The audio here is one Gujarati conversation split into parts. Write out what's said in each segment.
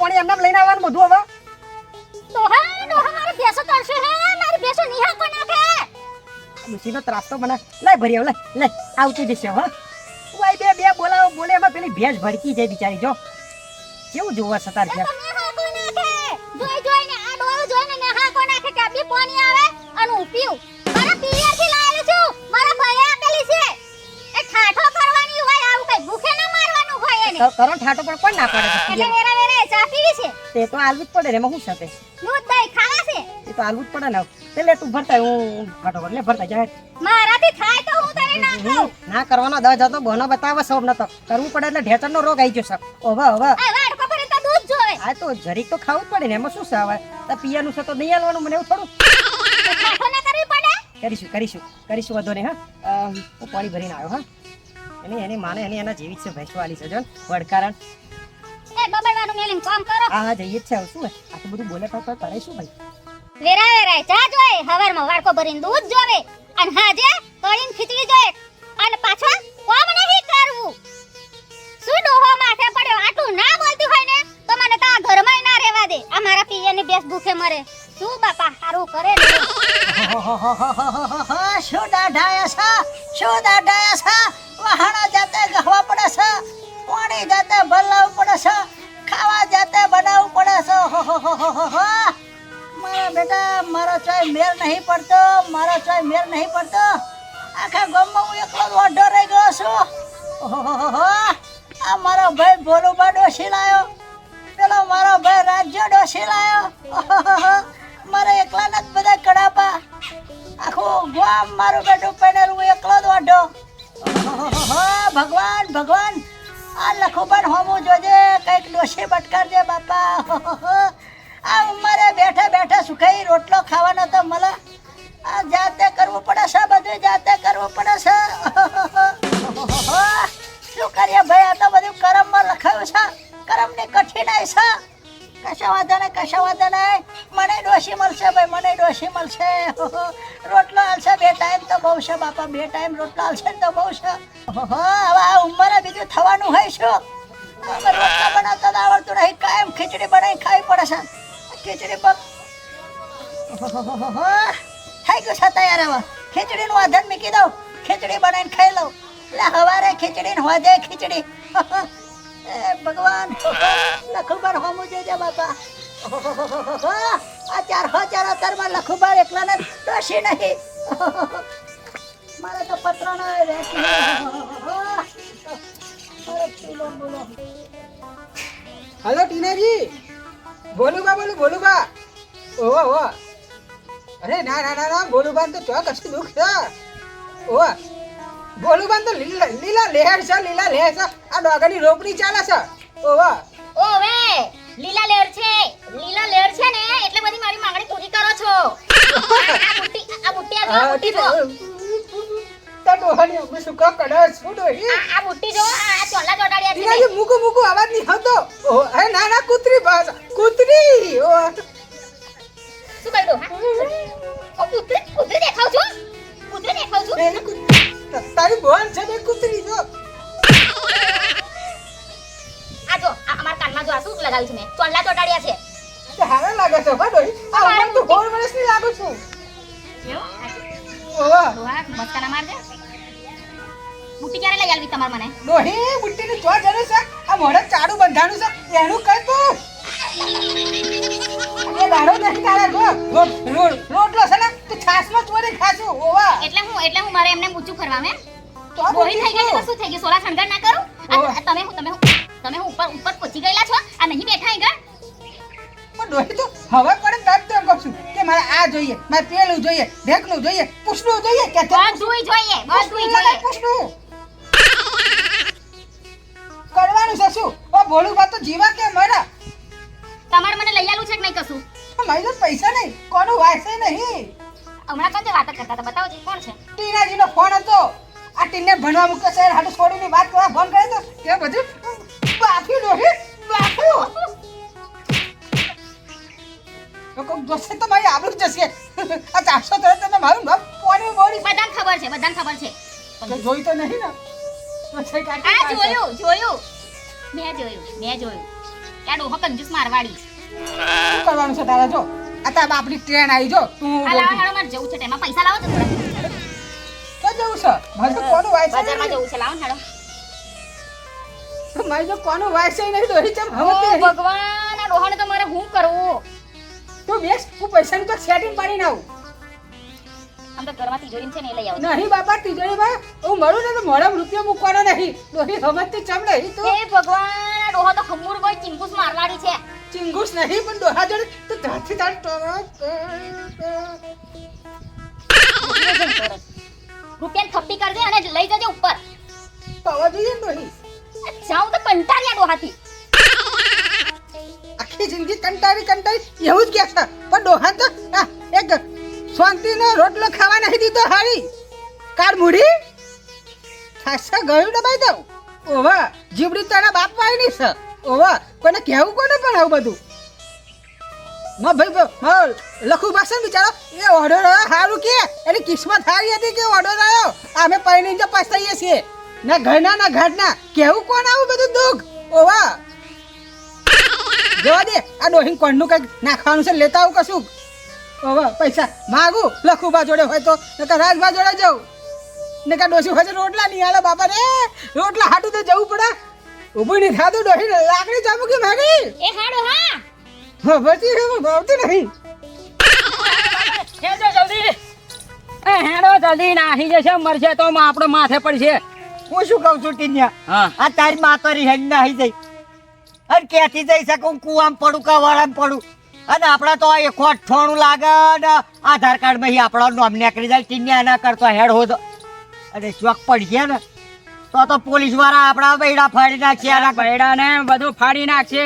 પાણી એમને લઈને આવવાનું બધું હવે? દોહા દોહા મારે ભેસો તરશે હે મારી ભેંસો નિહાકો નાખે ડોશીનો ત્રાસ તો મને લે ભરી આવ લે લે આવતી જશે હો. વાય બે બે બોલાવો બોલે એમાં પેલી ભેંસ ભડકી જાય બિચારી જો. કેવું જોવા સતાર છે તો જોઈ જોઈને આ ડોહો જોઈને નિહાકો નાખે કે બી પાણી આવે? અને હું પીઉં મારા પિયરથી લાયેલું છું. મારા ભાઈએ આપેલી છે. એ ઠાઠો કરવાની હોય આવું કઈ ભૂખે ના મારવાનું હોય એને. તો કરણ ઠાટો પણ કોણ ના પાડે? એટલે પીવી છે? તે તો આલવું જ પડે ને એમાં શું સાથે? દૂધ દહીં ખાવા છે? એ તો આલવું જ પડે ને. તે લે તું ભરતા હું ઠાટો લે ભરતા જાય. મારાથી થાય તો હું તને ના કહું ના કરવાનો દસ હતો બનો બતાવે સૌ નતો કરવું પડે એટલે ઢેચરનો રોગ આવી ગયો હવે હવે આ હા તો તો જરીક તો ખાવું જ પડે ને એમાં શું છે હવે? તો પિયાનું છે તો નહીં આલવાનું મને એવું થોડું? તો ના પડે? કરીશું કરીશું કરીશું વધો નહીં હા? હું પાણી ભરીને આવ્યો હા? એની એની માને એની એના જેવી જ છે ભેંસવાળી છે જો વડકારણ. એ બબડવાનું મેલીને કામ કરો. હા હા જઈએ છે. શું બધું બોલે તો કરે શું ભાઈ? વેરા વેરા ચા જોવે હવારમાં વાડકો ભરીને દૂધ જોવે. અને હાજે તળીને ખીચડી જોવે. અને પાછો કોમ નહીં કરવું. શું ડોહો માથે પડ્યો? આટલું ના બોલતી હોય ને તો મને તો આ ઘરમાં ના રહેવા દે. આ મારા પિયરની બેસ ભૂખે મરે. શું બાપા સારું કરે ને શું દાઢાયા છે? શું દાઢાયા છે? વહાણા જાતે ગહવા પડે છે. પાણી જાતે ભરલાવવું પડે છે ખાવા જાતે બનાવવું પડે છે હો, હો. મારા બેટા મારો ચોય મેર નહીં પડતો મારો ચોય મેર નહીં પડતો આખા ગામમાં હું એકલો જ ઓઢો રહી ગયો છું ઓહો. આ મારો ભાઈ ભોલુબા ડોસી લાયો પેલો મારો ભાઈ રાજ્ય ડોસી લાયો. મારે એકલાના જ બધા કડાપા આખું ગામ મારું બેટું પહેરેલું એકલો જ ઓહોહોહો, ભગવાન ભગવાન આ લખુબન હોમું જોજે, કંઈક ડોશી બટકારજે બાપા. આ ઉંમરે બેઠે બેઠે સુખાઈ રોટલો ખાવાનો તો મળે આ જાતે કરવું પડે છે બધું જાતે કરવું પડે છે. શું કરીએ ભાઈ, આ તો બધું કરમમાં લખાયું છે. કરમની કઠિનાઈ છે. કશો વાંધો નહીં, કશા વાંધો નહીં. મને ડોશી મળશે ભાઈ, મને ડોશી મળશે. રોટલો હાલશે બે ટાઈમ તો બહુ છે બાપા, બે ટાઈમ રોટલો હાલશે ને તો બહુ છે. હવે આ ઉંમરે બીજું થવાનું હોય શું? રોટલા બનાવતા તો આવડતું નહીં, કાયમ ખીચડી બનાવી ખાવી પડે છે. ખીચડી ઓહોહોહો. થઈ ગયું છે તૈયાર હવે. ખીચડીનું આધન મૂકી દઉં, ખીચડી બનાવીને ખાઈ લઉં. એટલે હવારે ખીચડી ને હોજે ખીચડી. એ ભગવાન લખુબાર હોમું જોજે બાપા. આ ચાર, હો, ચાર અતારમાં લખુબાર એકલાને દોષી નહીં. મારે તો પત્ર ન પીલો બોલો હલો, ટીનાજી. બોલુબા બોલું બા ઓવા ઓવા અરે, ના ના ના ના, બોલુબાન તો ચોક હસતું દુઃખ છે. ઓવા બોલુબાન તો લીલા લીલા લહેર છે લીલા લહેર છે. આ ડોગરની રોકડી ચાલે છે. ઓવા. ઓવે લીલા લેર છે. લીલા લેર છે ને એટલે બધી મારી માંગણી પૂરી કરો છો. આ બુટ્ટી આ બુટ્ટી આ બુટ્ટી જો. તા ડોહાની અમે શું કા શું ડોહી? આ બુટ્ટી જો આ ચોલા ચોટાડ્યા છે ટીનાજી મૂકુ મૂકુ અવાજ નહીં હતો ઓ હે ના ના કૂતરી બસ કૂતરી. ઓ. શું કરી દો ઓ કૂતરી કૂતરી દેખાવ છો. કૂતરી દેખાવ છું. તારી બોન છે ને કુતરી જો. આ જો આ અમાર કાનમાં જો આ શું લગાવ્યું છે મેં. ચોલ્લા ચોટાડ્યા છે. તે હારા લાગે છે હો ડોહી. આ ઉંમર તો ગોળ વર્ષની લાગુ છું. ઓવા ઓવા મસ્કાના મારજે બુટ્ટી ક્યારે લઈ આવી તમાર મને? ડોહી બુટ્ટીનું ચો જરે છે. આ મોઢે ચાડું બંધાણું છે. એનું કઈ તું? એ દાડો નહીં તારે ગો રોટ રોટ રોટલો છે ને? તું છાસમાં ચોરી ખાજો ઓવા એટલે હું એટલે હું મારે એમને ઊંચું કરવા મેં તો બોરી થઈ ગઈ તો શું થઈ ગયું? સોલા શણગાર ના કરું? તમે હું તમે હું તમે હું ઉપર ઉપર પહોંચી ગયેલા છો? આ નહીં બેઠા આગળ પણ ડોહી તો હવે પડે તરત તો કહું છું કે મારે આ જોઈએ મારે પેલું જોઈએ ઢેકનું જોઈએ પૂછનું જોઈએ કે તે જોઈ જોઈએ પૂછનું જોઈએ પૂછનું કરવાનું છે શું? ઓ ભોળું બા તો જીવા કે મરા? તમારે મને લઈ આલું છે કે નહીં કશું? મારી પૈસા નહીં કોનું વાસે નહીં? હમણાં કોણ વાત કરતા હતા બતાવો જી, કોણ છે? ટીનાજીનો ફોન હતો. આ ટીને ભણવા મૂકે છે હાટુ છોડીને વાત કરવા ફોન કર્યો તો તે બધું બાફી ડોહી બાફ્યું. કોક જોશે તો મારી આબરૂ જશે. આ ચારસો તરત તમે મારું નામ કોની બોડી બધાને ખબર છે બધાને ખબર છે. જોઈ તો નહીં ને? આ જોયું જોયું. મેં જોયું મેં જોયું. કે આ ડોહો કંજૂસ મારવાડી. શું કરવાનું છે તારા જો? આ તારા બાપની ટ્રેન આવી જો તું આ લાવો. હેડો મારે જવું છે તેમાં પૈસા લાવો તો તો જવું છે? મારે તો કોનું વાય છે બજારમાં જવું છે લાવો હેડો મારે તો કોનું વાય છે નહીં? દોરી ચમ હવે ભગવાન આ રોહણ તો મારે હું કરવું તું બેસ હું પૈસાની તો સેટિંગ પાડીને આવું. આમ તો ઘરમાં તિજોરી છે ને લઈ આવું નહીં બાપા તિજોરીમાં હું મળું ને તો મોડા રૂપિયા મૂકવાનો નહીં. દોરી સમજતી ચમ નહીં તું. હે ભગવાન આ ડોહો તો ખમૂર કોઈ ચિંપુસ મારવાડી છે. ચિંગુસ નહીં પણ દોહા જોડે તો ત્યાંથી તાર રૂપિયા થપ્પી કરજે અને લઈ જજે ઉપર. પાવા જોઈએ ને દોહી. જાઉં તો કંટાળ્યા ડોહાથી આખી જિંદગી કંટાળી કંટાળી એવું જ કે છે પણ ડોહા તો એક શાંતિનો રોટલો ખાવા નહીં દીધો હારી. કાર મૂડી? ખાસા ગયું દબાઈ દઉં. ઓવા જીબડી તારા બાપ વાયની છે. ઓવા કોને કહેવું કોને પણ આવું બધું? માં ભાઈ લખું ભાષણ બિચારો, એ ઓર્ડર સારું કે, એની કિસ્મત સારી હતી કે ઓર્ડર આવ્યો અમે પૈણી જો પસ્તાઈએ છીએ. ના ઘરના, ના ઘાટના કેવું કોણ આવું બધું દુઃખ? ઓવા. જવા દે, આ ડોહિંગ કોણનું કંઈક નાખવાનું છે, લેતા આવું કશું? ઓવા, પૈસા માગું લખુબા જોડે હોય તો, નકર રાજભા જોડે જાઉં. નકર ડોસી હોય રોટલા નહીં આલે બાપા રે. રોટલા હાટું તો જવું પડે. ઊભું નહીં થાતું ડોહીને લાકડી ચાબુકી ભાગી એ હાડો હા. ભરતી ભાવતી નહીં. હેડો જલ્દી? એ હેડો જલ્દી નાહી જશે મરશે તો આપણો માથે પડશે. હું શું કહું છું ટીન્યા? હા. આ તારી માતારી હેડ નાહી જઈ. અને ક્યાંથી જઈ શકું? કુવામ પડું કા વાળામાં પડું? અને આપણા તો આ એકો અઠવાણું લાગે અને આધાર કાર્ડમાં આપણા નોમ નીકળી જાય. ટીન્યા ના કરતો હેડ હોદ અને ચોક પડી ગયા ને. તો તો પોલીસવાળા આપણા બૈડા ફાડી નાખશે આ બૈડા ને બધું ફાડી નાખશે.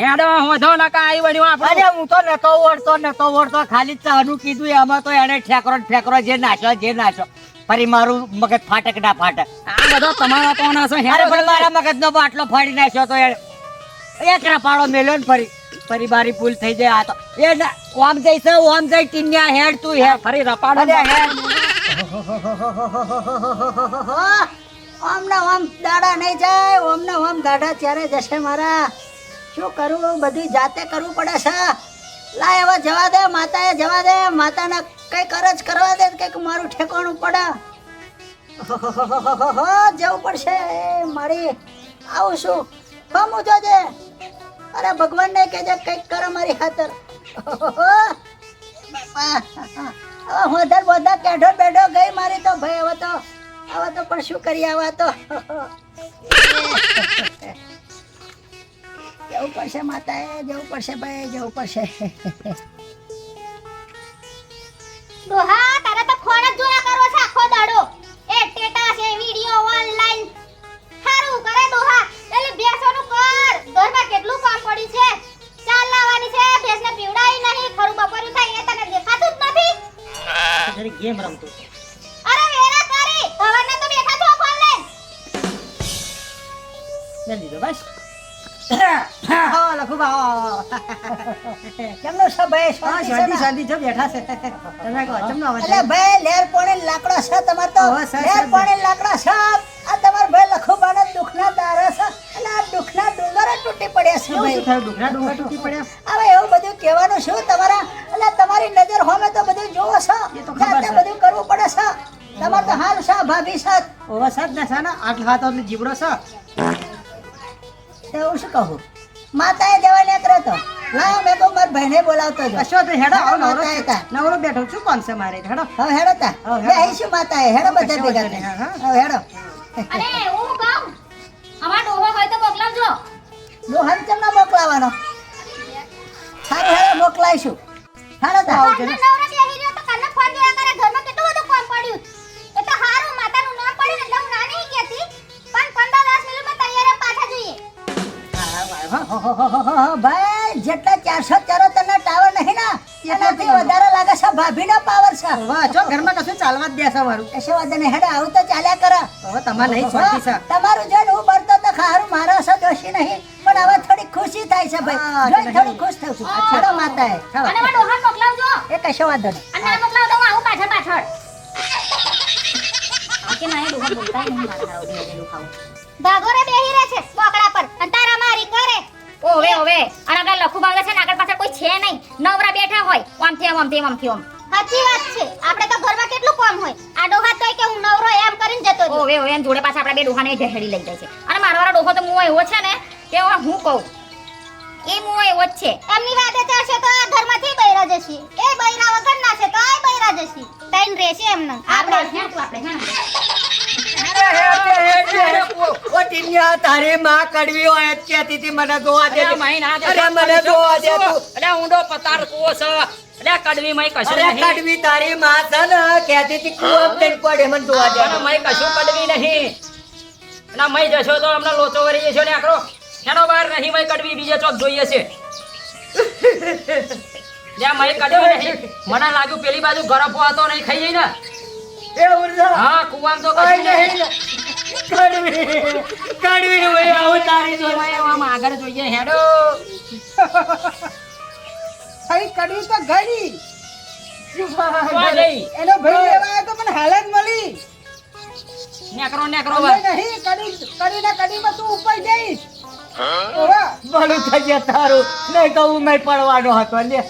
હેડો હોધો નકા આવી વળ્યું અરે હું તો નતો ઓળતો નતો ઓળતો ખાલી ચાનું કીધું એમાં તો એને ઠેકરો ઠેકરો જે નાખ્યો જે નાખ્યો. ફરી મારું મગજ ફાટક ના ફાટક આ બધો તમારો કોના છે અરે હેડો પણ મારા મારા મગજનો બાટલો ફાડી નાખ્યો તો એ એકરા પાડો મેલ્યો ને ફરી. ફરી બારી ભૂલ થઈ જાય આ તો. એ ના ઓમ જઈશ ઓમ જઈ ટીન્યા હેડ તું હે ફરી રપાડો અરે હેડ. ઓમ ને ઓમ દાડા નહીં જાય ઓમ ને ઓમ દાડા ત્યારે જશે મારા. શું કરવું બધું જાતે કરવું પડે છે. લા હવે જવા દે, માતાએ જવા દે. માતાને કર કરજ કરવા દે, કંઈક મારું ઠેકાણું પડે. જવું પડશે. મારી, આવું છું હમું જોજે. અરે ભગવાનને કહેજે, કંઈક કરો મારી ખાતર. હવે હોધર બોધા કેઢો બેઢો ગઈ મારી તો ભાઈ હવે તો હવે તો પણ શું કરી આવા તો? જવું પડશે માતાએ જવું પડશે ભાઈ જવું પડશે. ડોહા તારે તો ફોન જ જોયા કરવો છે આખો દાડો. એ ટેટા છે વિડિયો ઓનલાઈન હારું કરે એટલે બેસવાનું કર. ઘરમાં કેટલું કામ પડ્યું છે? ચાલ લાવવાની છે. ભેંસને પીવડાવી નહીં. ખરું બપોરું થાય એ તને દેખાતું જ નથી. ગેમ રમતું અરે મેં લીધો બસ હા લખુબા કેમનો છે ભાઈ? હા શાંતિ છે શાંતિ ને? શાંતિ જો બેઠા છે. તમે કહો ચમનો અવાજ અલે ભાઈ લેર પોણે લાકડો છે તમાર શું એટલે તમારી નજર હોમે તો બધું જોવો છો. બધું કરવું પડે છે. તમારે તો હાલ છે ભાભી છે. ઓવા ના સા આટલા હાથ જીવડો છે. તો હું શું કહું? માતાએ દેવા નીકળ્યો તો. લાવ મેં તો મારા ભાઈને બોલાવતો હતો કશો તો હેડો આવો નવરો તા. નવરો બેઠો છું. કોણ છે મારે? હેડો. હવે હેડો તા. હવે હેડો. બેહીશું માતાએ? હેડો બધા ભેગા હવે હેડો. અરે હું કહું? અમાર ડોહો હોય તો મોકલાવજો. ડોહાને કેમ ના મોકલાવાનો? સારું હેડો મોકલાઈશું. હેડો તા. આવજો નવરો બેહી રહ્યો તો કાલે ફોન જોયા કરે. ઘરમાં કેટલું બધું કામ પડ્યું. એ તો હારું માતાનું નામ પડ્યું ને એટલે હું ના નહીં કહેતી. પણ પંદર ભાઈ જેટલા ચારસો ચારો તને ટાવર નહીં ના એનાથી વધારે લાગે છે ભાભીનો પાવર છે. વાહ ચો ઘરમાં કશું ચાલવા જ દેશે મારું. કશો વાંધો નહીં હેડો આવું તો ચાલ્યા કરે. હવે તમારે નહીં છોડતી છે. તમારું જોઈને હું બળતો તો ખારું મારા છે દોષી નહીં પણ હવે થોડી ખુશી થાય છે ભાઈ. નહીં. ખુશ થઉં છું. હેડો માતાએ. અને અમાર ડોહાને મોકલાવજો. એ કશો વાંધો નહીં. અને ના મોકલાવો તો આવું પાછળ પાછળ. કે ના ડોહા બોલતા નહીં મારા હારો બે બે ખાવું. ભાગો રે બેહી રહે છે બોકડા પર. અને ઓવે ઓવે અને આગળ લખું બાંગે છે ને આગળ પાછળ કોઈ છે નહીં. નવરા બેઠા હોય. આમથી આમ આમથી આમ આમથી આમ. સાચી વાત છે. આપણે તો ઘરમાં કેટલું કામ હોય. આ ડોહા તો કે હું નવરો એમ કરીને જતો રહ્યો. ઓવે ઓવે એમ જોડે પાછા આપણા બે ડોહાને ઢહેડી લઈ જાય છે. અને મારો વાળો ડોહો તો મુઓ એવો છે ને કે હું કહું? એ મુઓ એવો જ છે. એમની વાતે ચાલશે તો આ ઘરમાંથી બૈરા જશે. એ બૈરા વગર ના છે તો આ બૈરા જશે. તૈન રહેશે એમને. આપણે આપણે તારી માં કડવી હોય જ કહેતી મને જોવા દે અરે મહી ના દે. અરે મને જોવા દે તું. અરે ઊંડો પતાર કૂવો છે. અરે કડવી મહી કશું નહીં. કડવી તારી માં છે ને કહેતી હતી કૂવામાં જઈને પડે મને જોવા દે અને મહી કશું કડવી નહીં. અને મહી જશો તો અમને લોચો વળી જશો ને આખરો. હેનો બહાર નહીં મહી કડવી બીજે ચોક જોઈએ છે જ્યાં મહી કડવી નહીં મને લાગ્યું પેલી બાજુ ગરફો હતો નહીં ખાઈ જઈ ને એવું છે હા કુવામ તો ઓય નહીં. નહીં. કડવી. કડવી હોય આવું તારી જોડે. આમ આગળ જોઈએ હેડો. અહીં કડવી તો ઘણી એનો ભાઈ લેવા તો મને હાલ મળી. નેકરો નેકરો નહીં કડી કડીના કડીમાં તું ઉપર જઈશ ભલું થઈ ગયા તારું. નહીં કહું મેં પડવાનો હતો. લે.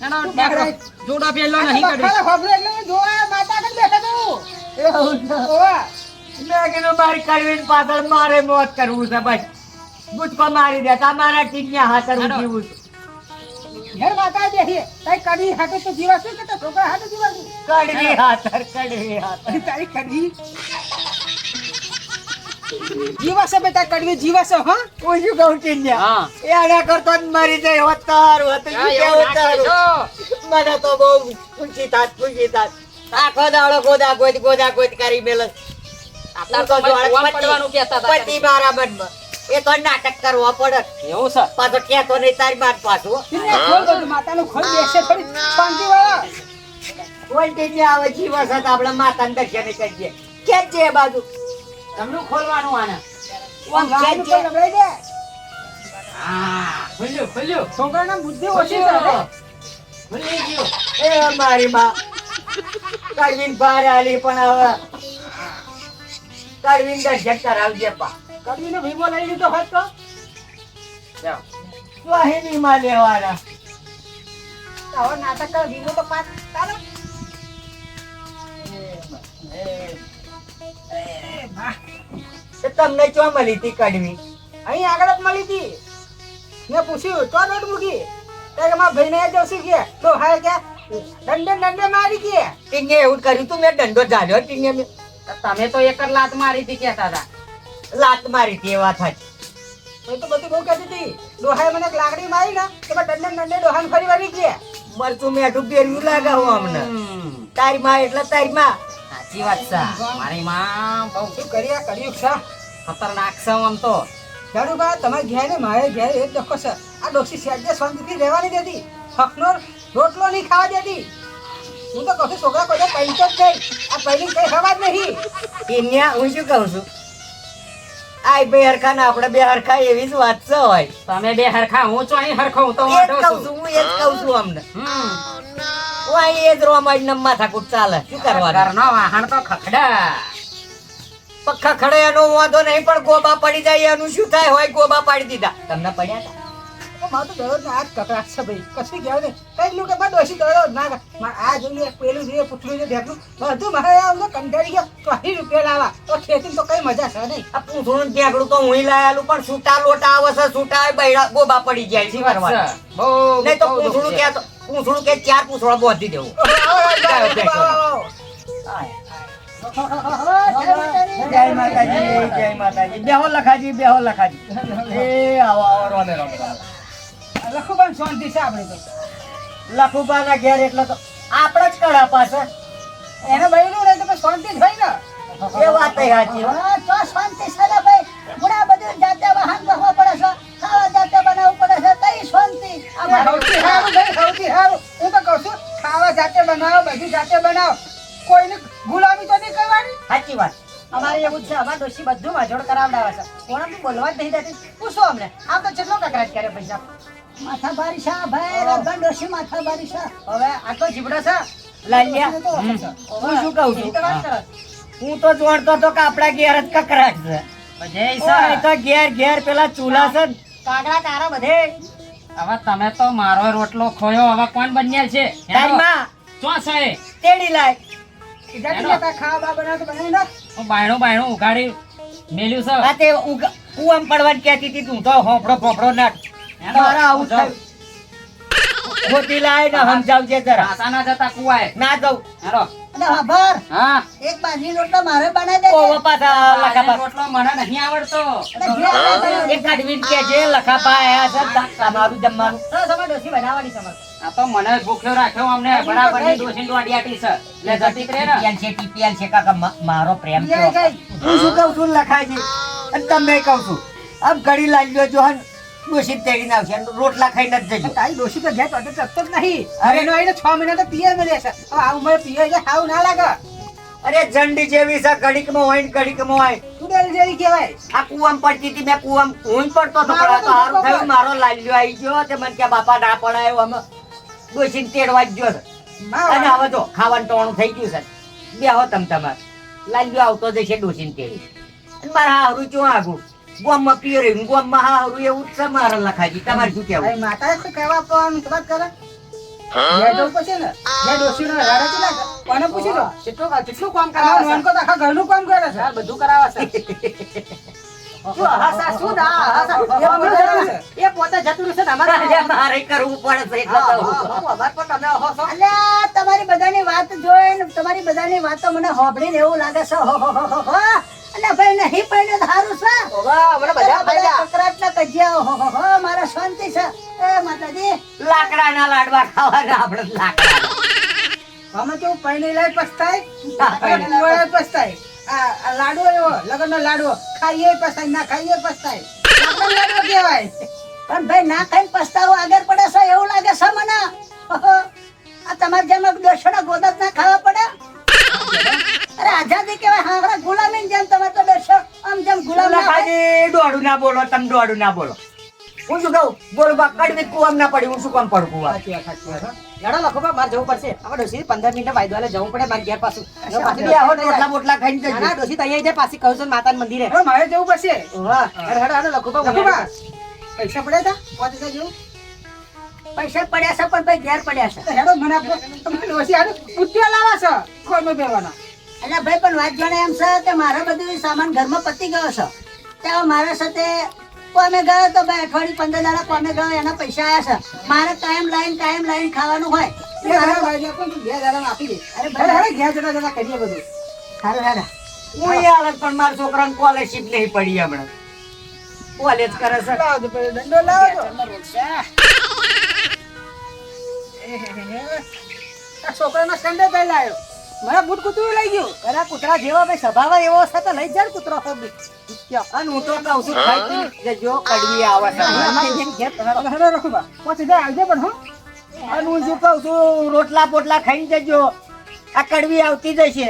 હેડો પેલો નહીં એટલે જોવા માતા બેઠો તો? એવું છે. મેં કીધું મારી કડવીની પાછળ મારે મોત કરવું છે બસ ગુટકો મારી દે તમારા ટીનિયા હાથર જીવું છું. ઘેર માતા બેઠી તારી કડી હાટે તો જીવાશું કે તારા છોકરા હાટે જીવાશું કડવી હાથર કડવી હાથર તારી કડી જીવાશે બેટા કડવી જીવાશે હા? હું શું કહું ટીનિયા હા. એ આના કરતો જ મરી જાય હોત તારું હતું. મને તો બહુ ખુશી થાત ખુશી થાત આખો દાડો ગોદા ગોદ ગોદા ગોદ કરી મેલ. આટલા તો કૂવામાં પડવાનું કહેતા હતા. પતિ મારા મનમાં. એ તો નાટક કરવો પડે. એવું છે? પાછો કેતો નહીં તારી બાદ પાછો. માતાનું ખોલ બેસે થોડી શાંતિ વાળા વોલ્ટેજ ટીનિયા આવે જીવસ હતા આપણે માતાને દર્શન કરીએ. કે છે બાજુ? તમનું ખોલવાનું આને. છોકરા છોકરાના બુદ્ધિ ઓછી છે. ગયું એ મારી માં. કરવીન બહાર આલી પણ હવે કરવીન દર્શન કરાવજે પા. કડવીનો ભીમો લઈ લીધો હોત તો. વાહિની માં લેવાના? હવે નાટક કર ભીમો તો પાસ ચાલો. તમને ચો મળી હતી કડવી અહીં આગળ જ મળી હતી. મેં પૂછ્યું તો નોટ મૂકી? તો કે મારા ભાઈને જશું કે તો હા કે દંડે દંડે મારી કે ટીંગે એવું કર્યું તું મેં દંડો ઝાલ્યો ટીંગે મેં. તમે તો એક જ લાત મારી હતી કહેતા હતા. લાત મારી હતી એ વાત હતી તો તો બધું બહુ કહેતી હતી. ડોહાએ મને લાકડી મારી ને કે દંડે દંડે ડોહાને ફરી વળી કે મરચું મેઠું લાગે હું અમને. તારી માં એટલે તારી માં. સાચી વાત છે. મારી માં બહુ શું કર્યા કર્યું છે. ખતરનાક છે આમ તો. જાડુબા તમારે ઘેર ને મારે ઘેર એક ડખો છે. આ ડોસી સેજે શાંતિથી રહેવાની દેતી. હકનો રોટલો નહીં ખાવા દેતી. હું તો કહું છું છોકરા કોઈ પૈસો જ નહીં. આ પહેલી કઈ જ નહીં. ટીનિયા હું શું કહું છું? આ બે હરખા ના આપણે બે હરખા એવી જ વાત છે હોય. તમે બે હરખા હું છો અહીં હરખો હું તો એ જ વાંઢો કહું છું. હું એ જ કહું છું અમને. હું અહીં એ જ રોમાજ ને માથાકૂટ ચાલે. શું કરવા ઘરનો વાહણ તો ખખડા. પક્કા ખડે એનો વાંધો નહીં પણ ગોબા પડી જાય એનું શું થાય? હોય ગોબા પાડી દીધા. તમને પડ્યા હતા? મારે તો દરરોજ આ કકડાટ છે ભાઈ. કશું કહેવાય નહીં. કઈ લોકો કે ઓછી દરરોજ ના કરે. મારે આ જોઈએ પેલું જોઈએ પૂછલું જોઈએ ઢેકલું બધું મારે આવું કંટાળી ગયો. તો અહીં રૂપિયા લાવા. તો ખેતી તો કઈ મજા છે નહીં. આ પૂંછડું ઢેકડું તો હું લાયેલું પણ છૂટા લોટા આવે છે છૂટા બૈડા ગોબા પડી જાય છે મારવા નહીં તો બહુ કે પૂંછડું કે ચાર પૂંછડા બોધી દેવું. જય માતાજી જય માતાજી. બેહો લખાજી બેહો લખાજી. એ આવો આવો રોને રોમે. લખુબાન શાંતિ છે આપણે તો. લખુબાના ઘેર એટલે તો આપણે જ કડા પાસે. એને બહેનું રહે તો શાંતિ થઈ ને. એ વાત સાચી તો શાંતિ છે ને ભાઈ. ઘણા બધું જાતે વાહન ગહવા પડે છે. ખાવા જાતે બનાવવું પડે છે. તઈ શાંતિ. સૌથી સારું ભાઈ સૌથી સારું. હું તો કહું છું ખાવા જાતે બનાવો બધું જાતે બનાવો. કોઈને ગુલામી તો નહીં કરવાની? સાચી વાત. અમારે એવું છે. અમારા ડોશી બધું માજોડ કરાવડાવે છે. કોણ બોલવા જ નહીં દેતી? પૂછો અમને. આમ તો કેટલો કકરાટ કરે પૈસા? માથા ભારી ભાઈ રગન ડોશી માથા ભારી છે. હવે આટલો જીબડો છે. લાલ્યા હું શું કહું છું? તો હું તો જોડતો તો કાપડા ઘેર જ કકરાટ છે. જય તો ઘેર ઘેર પેલા ચૂલા છે કાગડા તારા બધે. હવે તમે તો મારો રોટલો ખોયો હવે કોણ બન્યા છે? ટાઈમમાં માં શું છે તેડી લાય. ખાવા તો હું બાયણું બાયણું મેલ્યું છે. આ તે ઉગ- કૂવામાં પડવાની કહેતી હતી તું. તો હોંફળો ફોફળો નાખ. હેડો, આવું જાઓ. ખોટી લાય ને સમજાવજે જરા. પાસા ના જતા કુવાય ના દઉં હેડો અને ખબર હા. એક બાજરી રોટલો મારે બનાવી દે ઓવો પાછા લખાપા રોટલો મને નહીં આવડતો. એ કાઢવીને કે છે લખાપા આયા છે તમારું જમવાનું. આ તો મને ભૂખ્યો રાખ્યો અમને. બરાબરની ડોસી દોડી આટી છે. એટલે જતી જ ને. ટીપીએલ છે ટીપીએલ છે કાકા મારો પ્રેમ છે? હું શું કહું છું લખાજી અને તમને કહું છું. આમ ઘડી લાગ્યો જો હન ડોશી તેડી નાખશે રોટલા ખાઈને જ જજો. તારી ડોશી તો ઘેર જ નહીં. અરે. નો એને છ મહિના તો પીએ મળે છે. આ ઉંમરે પીએ એટલે હાવ ના લાગે. અરે જંડી જેવી છે ઘડીકમાં હોય ને ઘડીકમાં હોય. ચૂડેલ જેવી કહેવાય. આ કુવામ પડતી હતી મેં કુવામ હું પડતો હતો પણ તો હારું થયું મારો લાલ્યો આવી ગયો તે મને કે બાપા ના પડાયો અમે ડોશીને તેડવા જ ગયો અને હવે તો ખાવાનું ટોણું થઈ ગયું છે. બેહો તમ તમારે. લાલ્યો આવતો જશે ડોશીને તેડી. મારા હારું ચો આગું? ગોમમાં પીરે ગોમમાં હારું એવું જ સમાર મારા લખાજી. તમારે શું કહેવું? માતા શું કહેવા પણ વાત કરે. ઘેર જવું પડશે ને ઘેર ડોશીનો વ્યવહાર જ લાગે. કોને પૂછી લો કેટલું કેટલું કામ કરાવે નોનકો તો આખા ઘરનું કામ કરે છે. બધું કરાવે છે. એ પોતે જતું રહેશે ને અમારે અરે મારે કરવું પડે છે એટલે તો હું. અલ્યા તમારી બધાની વાત જોઈને તમારી બધાની વાતો મને હોભળીને એવું લાગે છે. અલ્યા ભાઈ નહીં પડ્યું સારું છે. બધા બધા કકરાટના કજિયા હો હો હો મારે શાંતિ છે. એ માતાજી. લાકડાના લાડવા ખાવાના આપણે લાકડા. અમે કેવું પૈણી લઈ પસ્તાય? પસ્તાય. આ લાડવો એવો લગનનો લાડવો. ખાઈએ પસ્તાય ના ખાઈએ પસ્તાય. લાડવો કહેવાય. પણ ભાઈ ના ખાઈને પસ્તાવો આગળ પડે છે એવું લાગે છે મને. આ તમારે જેમ દોષોના ગોદા જ ના ખાવા પડે? દોડું ના બોલો તમે દોડું ના બોલો. હું શું કહું? બોલ બા કડવી કુવામ ના પડી હું શું કામ પડું કુવા? લડો લખો બા, મારે જવું પડશે. આપણે ડોસી પંદર મિનિટ વાયદો આલે જવું પડે મારે ઘેર પાછું. રોટલા બોટલા ખાઈને જજો. ના, ડોસી તૈયાર છે પાછી કહું છું માતાના મંદિરે. મારે જવું પડશે. હેડો, હડો હડો લખો બા, લખો બા. પૈસા પડ્યા તા? પાંચ હજાર જેવું પૈસા પડ્યા છે પણ ભાઈ ઘેર પડ્યા છે. હેડો મને આપો. તમે ડોશી હાલો ઉત્યા લાવા છો? ખોરમાં બેવાના એટલે ભાઈ પણ વાત જાણે એમ છે કે મારા બધું સામાન ઘરમાં પતી ગયો છે. ત્યાં મારા સાથે કોમે ગયો તો ભાઈ અઠવાડિયે પંદર દાડા કોમે ગયો એના પૈસા આવ્યા છે. મારે કાયમ લાઈન કાયમ લાઈન ખાવાનું હોય. બે દાડા ભાઈ આપો દે. અરે હેડો, ઘેર જતા જતા કરીએ બધું. સારું સારું હું એ હાલત પણ મારા છોકરાને કોલેજશીપ નહીં પડી હમણાં. કોલેજ કરે છે. દંડો લાવો છોકરાનો સંડે પહેલા આવ્યો મારા બૂટ કૂતરું લઈ ગયું. અરે કૂતરા જેવા ભાઈ સ્વભાવ એવો હશે તો લઈ જાય કૂતરો અને હું તો કહું છું ખાઈ પીને જો કડવી આવે છે. હજાર આવજે પણ હો. અને હું શું કહું છું રોટલા પોટલા ખાઈને જજો. આ કડવી આવતી જશે.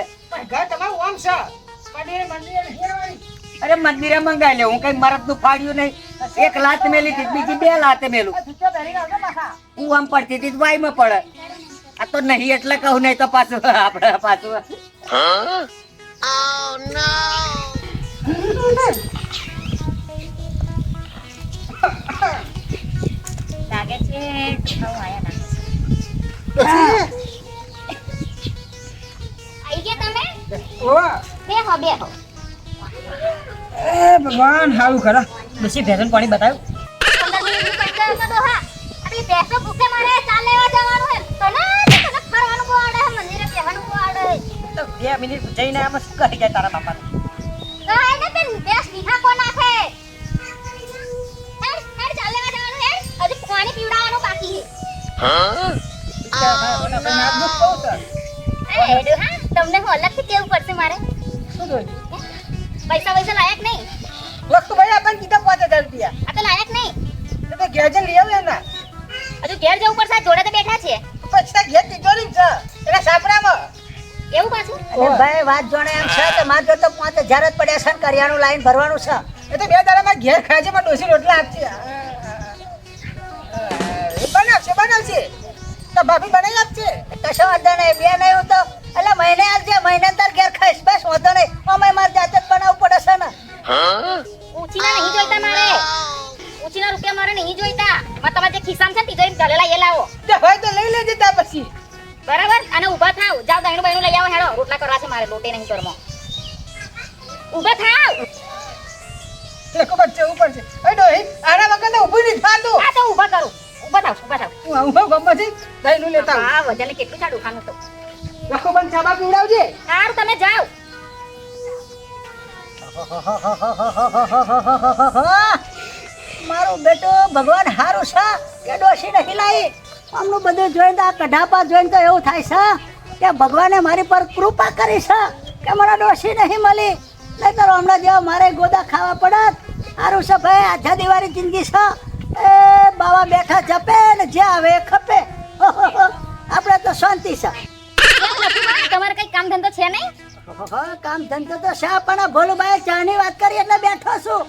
અરે મંદિરે મંગાઈ લે. હું કઈ મરદનું ફાડ્યું નહીં. એક લાત મેલી બીજી બે લાતે મેલું. હું આમ પડતી હતી વાયમાં પડે. આ તો નહીં એટલે કહું નહીં તો પાછું આપણે પાછું. લાગે છે આઈ ગયા તમે. બેહો બેહો એ ભગવાન હારું ખરા ડોસી ભેજન પાણી બતાવ્યું? હા. બેસો ભૂખે મારે ચાલ લેવા જવાનું હે ફરવાનું બહુ આડે હે મંદિરે બેહવાનું બહુ આડે હે. તો બે મિનિટ જઈને આમાં શું કરી જાય તારા બાપાનું? તો ને બેન બેસ વિહા કો નાખે હેડ હેડ ચાલ જવાનું હેડ હજુ પાણી પીવડાવવાનું બાકી હે? નાકનું કહું છે. હા તમને હું અલગથી કેવું પડશે મારે? શું જોયું? પૈસા પૈસા લાયક નહીં? વસ્તુ ભાઈ આપણને કીધા પાંચ હજાર રૂપિયા. આ તો લાયક નહીં. તો ઘેર જઈને લઈ આવો એના. હજુ ઘેર જવું પડશે જોડે તો બેઠા છે. પછી ઘેર તિજોરી છે એના સાપડામાં એવું પાછું? અરે ભાઈ વાત જાણે એમ છે કે મારે તો પાંચ હજાર જ પડ્યા છે કરિયાણું લાઈન ભરવાનું છે. એ તો બે દાડામાં ઘેર ખાય છે પણ ડોસી રોટલા આપજે એ બનાવશે બનાવશે. તો ભાભી બનાવી આપજે કશો વાંધો નહીં બે નહીં હું તો એટલે મહિને આવજે મહિને તાર ઘેર ખાઈશ. બસ વાંધો મારે લોટે નહીં કરવો ઊભા થાવ. ટેકો પડશે ઉપર છે. એ ડોહી આના વગર તો ઊભું નહીં થાતું. આ તો ઊભા કરું. ઊભા થાવ ઊભા થાવ. હું આવું ગમમાંથી દહીંનું લેતા આ વજન કેટલું છે ખાનું તો. લખો બંધ ચાબા પીવડાવજે સારું તમે જાઓ. મારો બેટું ભગવાન હારું છે. કે ડોશી નહીં લાવી. આમનું બધું જોઈને આ કઢાપા જોઈને તો એવું થાય છે. કે ભગવાને મારી પર કૃપા કરી છે કે મને ડોશી નહીં મળી. નહીં તો હમણાં જેવા મારે ગોદા ખાવા પડત. સારું છે ભાઈ આજા દિવાળી જિંદગી છે. એ બાવા બેઠા જપે ને જે આવે એ ખપે. આપણે તો શાંતિ છે. તમારે કઈ કામ ધંધો છે નહીં? કામ ધંધો તો શા પણ ભોલુભાઈ ચાની વાત કરી એટલે બેઠો છું.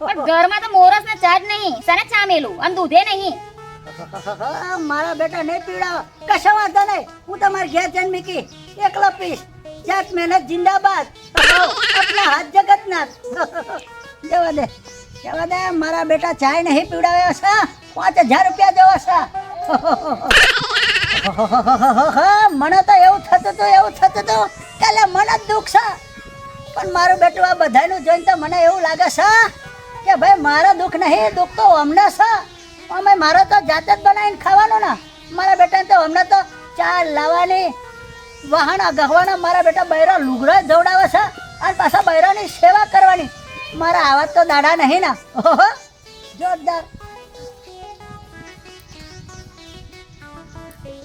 પણ ઘરમાં તો મોરસ ને ચા જ નહીં સને ચા મેલું અને દૂધે નહીં. મારા બેટા નહીં પીવડાવો કશો વાંધો નહીં. હું તમારી ઘેર જઈને મીકી એકલો પીશ. જાત મહેનત જિંદાબાદ. આપણા હાથ જગતનાથ. જવા દે. જવા દે. મારા બેટા ચાય નહીં પીવડાવ્યો છે. પાંચ હજાર રૂપિયા દેવો છે. મને તો એવું થતું હતું, એવું થતું હતું. કાલે મને જ દુઃખ છે. પણ મારું બેટું આ બધાનું જોઈને તો મને એવું લાગે છે કે ભાઈ મારા દુઃખ નહીં, દુઃખ તો અમને છે. અમે મારો તો જાતે જ બનાવીને ખાવાનું ને. મારા બેટાને તો હમણાં તો ચા લાવવાની વાહણા ગહવાના મારા બેટા બૈરા લુગડો દોડાવે છે અને પાછા બૈરાની સેવા કરવાની. મારા આવા તો દાડા નહીં ને. જોરદાર.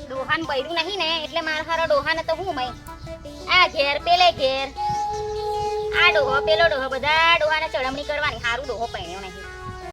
ડોહાન બૈરું નહીં ને, એટલે મારા હારો ડોહાને તો હું મય? આ ઘેર, પેલે ઘેર. આ ડોહો, પેલો ડોહો, બધા ડોહાને ચડમણી કરવાની, હારું ડોહો પહેણ્યો નહીં.